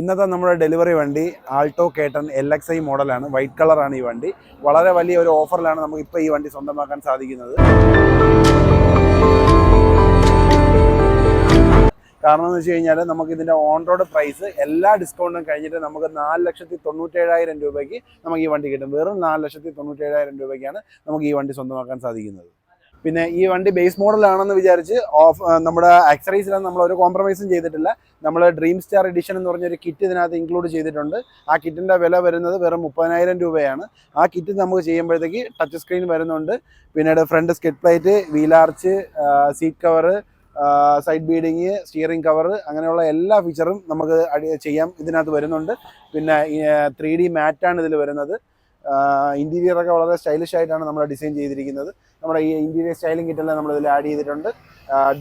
ഇന്നത്തെ നമ്മുടെ ഡെലിവറി വണ്ടി Alto K ten L X I മോഡലാണ്. വൈറ്റ് കളറാണ് ഈ വണ്ടി. വളരെ വലിയ ഒരു ഓഫറിലാണ് നമുക്ക് ഇപ്പോൾ ഈ വണ്ടി സ്വന്തമാക്കാൻ സാധിക്കുന്നത്. കാരണം എന്ന് വെച്ച് കഴിഞ്ഞാൽ നമുക്ക് ഇതിന്റെ ഓൺ റോഡ് പ്രൈസ് എല്ലാ ഡിസ്കൗണ്ടും കഴിഞ്ഞിട്ട് നമുക്ക് നാല് ലക്ഷത്തി തൊണ്ണൂറ്റേഴായിരം രൂപയ്ക്ക് നമുക്ക് ഈ വണ്ടി കിട്ടും. വെറും നാല് ലക്ഷത്തി തൊണ്ണൂറ്റേഴായിരം രൂപയ്ക്കാണ് നമുക്ക് ഈ വണ്ടി സ്വന്തമാക്കാൻ സാധിക്കുന്നത്. പിന്നെ ഈ വണ്ടി ബേസ് മോഡലാണെന്ന് വിചാരിച്ച് ഓഫ് നമ്മുടെ ആക്സറൈസിലാണ് നമ്മൾ ഒരു കോംപ്രമൈസും ചെയ്തിട്ടില്ല. നമ്മൾ ഡ്രീം സ്റ്റാർ എഡിഷൻ എന്ന് പറഞ്ഞൊരു കിറ്റ് ഇതിനകത്ത് ഇൻക്ലൂഡ് ചെയ്തിട്ടുണ്ട്. ആ കിറ്റിന്റെ വില വരുന്നത് വെറും മുപ്പതിനായിരം രൂപയാണ്. ആ കിറ്റ് നമുക്ക് ചെയ്യുമ്പോഴത്തേക്ക് ടച്ച് സ്ക്രീൻ വരുന്നുണ്ട്. പിന്നീട് front skid plate wheel arch seat cover side beading steering cover അങ്ങനെയുള്ള എല്ലാ ഫീച്ചറും നമുക്ക് ചെയ്യാം ഇതിനകത്ത് വരുന്നുണ്ട്. പിന്നെ ത്രീ ഡി മാറ്റാണ് ഇതിൽ വരുന്നത്. ഇന്റീരിയർ ഒക്കെ വളരെ സ്റ്റൈലിഷ് ആയിട്ടാണ് നമ്മൾ ഡിസൈൻ ചെയ്തിരിക്കുന്നത്. നമ്മുടെ ഈ ഇന്റീരിയർ സ്റ്റൈലിംഗ് കിറ്റെല്ലാം നമ്മൾ ഇതിൽ ആഡ് ചെയ്തിട്ടുണ്ട്.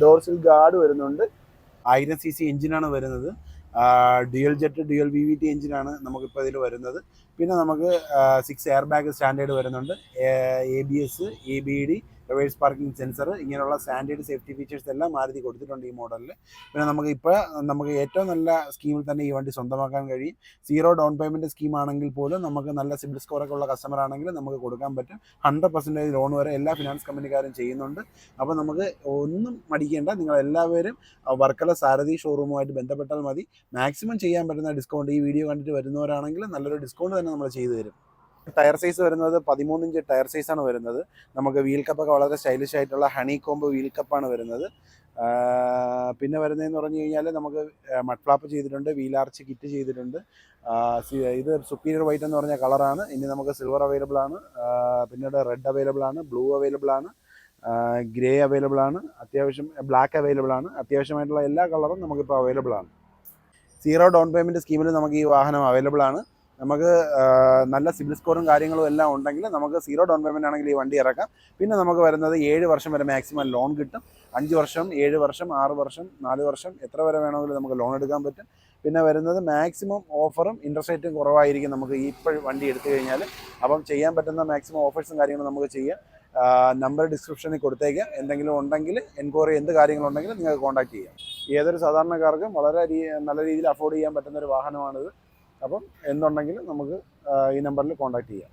ഡോർസിൽ ഗാർഡ് വരുന്നുണ്ട്. ആയിരം സി സി എഞ്ചിനാണ് വരുന്നത്. Dual jet dual V V T എഞ്ചിനാണ് നമുക്കിപ്പോൾ ഇതിൽ വരുന്നത്. പിന്നെ നമുക്ക് സിക്സ് എയർ ബാഗ് സ്റ്റാൻഡേർഡ് വരുന്നുണ്ട്. A B S A B D reverse parking sensor ഇങ്ങനെയുള്ള സ്റ്റാൻഡേർഡ് സേഫ്റ്റി ഫീച്ചേഴ്സ് എല്ലാം മാരുതി കൊടുത്തിട്ടുണ്ട് ഈ മോഡലിൽ. പിന്നെ നമുക്ക് ഇപ്പോൾ നമുക്ക് ഏറ്റവും നല്ല സ്കീമിൽ തന്നെ ഈ വണ്ടി സ്വന്തമാക്കാൻ കഴിയും. സീറോ ഡൗൺ പേയ്മെന്റ് സ്കീമാണെങ്കിൽ പോലും നമുക്ക് നല്ല സിബിൽ സ്കോറൊക്കെ ഉള്ള കസ്റ്റമർ ആണെങ്കിൽ നമുക്ക് കൊടുക്കാൻ പറ്റും. ഹൺഡ്രഡ് പെർസെന്റേജ് ലോൺ വരെ എല്ലാ ഫിനാൻസ് കമ്പനിക്കാരും ചെയ്യുന്നുണ്ട്. അപ്പോൾ നമുക്ക് ഒന്നും മടിക്കേണ്ട. നിങ്ങൾ എല്ലാവരും വർക്കല സാരഥി ഷോറൂമുമായിട്ട് ബന്ധപ്പെട്ടാൽ മതി. മാക്സിമം ചെയ്യാൻ പറ്റുന്ന ഡിസ്കൗണ്ട് ഈ വീഡിയോ കണ്ടിട്ട് വരുന്നവരാണെങ്കിൽ നല്ലൊരു ഡിസ്കൗണ്ട് തന്നെ നമ്മൾ ചെയ്തു തരും. ടയർ സൈസ് വരുന്നത് പതിമൂന്നിഞ്ച് ടയർ സൈസാണ് വരുന്നത്. നമുക്ക് വീൽ കപ്പൊക്കെ വളരെ സ്റ്റൈലിഷ് ആയിട്ടുള്ള ഹണി കോംബ് വീൽ കപ്പാണ് വരുന്നത്. പിന്നെ വരുന്നതെന്ന് പറഞ്ഞു കഴിഞ്ഞാൽ നമുക്ക് മഡ് ഫ്ലാപ്പ് ചെയ്തിട്ടുണ്ട് വീൽ ആർച്ച് കിറ്റ് ചെയ്തിട്ടുണ്ട്. ഇത് സുപ്പീരിയർ വൈറ്റ് എന്ന് പറഞ്ഞ കളറാണ് ഇനി നമുക്ക് സിൽവർ അവൈലബിൾ ആണ്. പിന്നീട് റെഡ് അവൈലബിൾ ആണ് ബ്ലൂ അവൈലബിൾ ആണ് ഗ്രേ അവൈലബിൾ ആണ് അത്യാവശ്യം ബ്ലാക്ക് അവൈലബിൾ ആണ്. അത്യാവശ്യമായിട്ടുള്ള എല്ലാ കളറും നമുക്കിപ്പോൾ അവൈലബിൾ ആണ്. സീറോ ഡൗൺ പേയ്മെന്റ് സ്കീമിൽ നമുക്ക് ഈ വാഹനം അവൈലബിൾ ആണ്. നമുക്ക് നല്ല സിബിൽ സ്കോറും കാര്യങ്ങളും എല്ലാം ഉണ്ടെങ്കിൽ നമുക്ക് സീറോ ഡൗൺ പേയ്മെന്റ് ആണെങ്കിൽ ഈ വണ്ടി ഇറക്കാം. പിന്നെ നമുക്ക് വരുന്നത് ഏഴ് വർഷം വരെ മാക്സിമം ലോൺ കിട്ടും. അഞ്ച് വർഷം ഏഴ് വർഷം ആറ് വർഷം നാല് വർഷം എത്ര വരെ വേണമെങ്കിലും നമുക്ക് ലോൺ എടുക്കാൻ പറ്റും. പിന്നെ വരുന്നത് മാക്സിമം ഓഫറും ഇൻട്രസ്റ്റ് റേറ്റും കുറവായിരിക്കും നമുക്ക് ഇപ്പോൾ വണ്ടി എടുത്തു കഴിഞ്ഞാൽ. അപ്പം ചെയ്യാൻ പറ്റുന്ന മാക്സിമം ഓഫേഴ്സും കാര്യങ്ങളും നമുക്ക് ചെയ്യാം. നമ്പർ ഡിസ്ക്രിപ്ഷനിൽ കൊടുത്തേക്കാം. എന്തെങ്കിലും ഉണ്ടെങ്കിൽ എൻക്വയറി എന്ത് കാര്യങ്ങളുണ്ടെങ്കിലും നിങ്ങൾക്ക് കോൺടാക്ട് ചെയ്യാം. ഏതൊരു സാധാരണക്കാർക്കും വളരെ നല്ല രീതിയിൽ അഫോർഡ് ചെയ്യാൻ പറ്റുന്ന ഒരു വാഹനമാണിത്. അപ്പം എന്നുണ്ടെങ്കിൽ നമുക്ക് ഈ നമ്പറിൽ കോൺടാക്ട് ചെയ്യാം.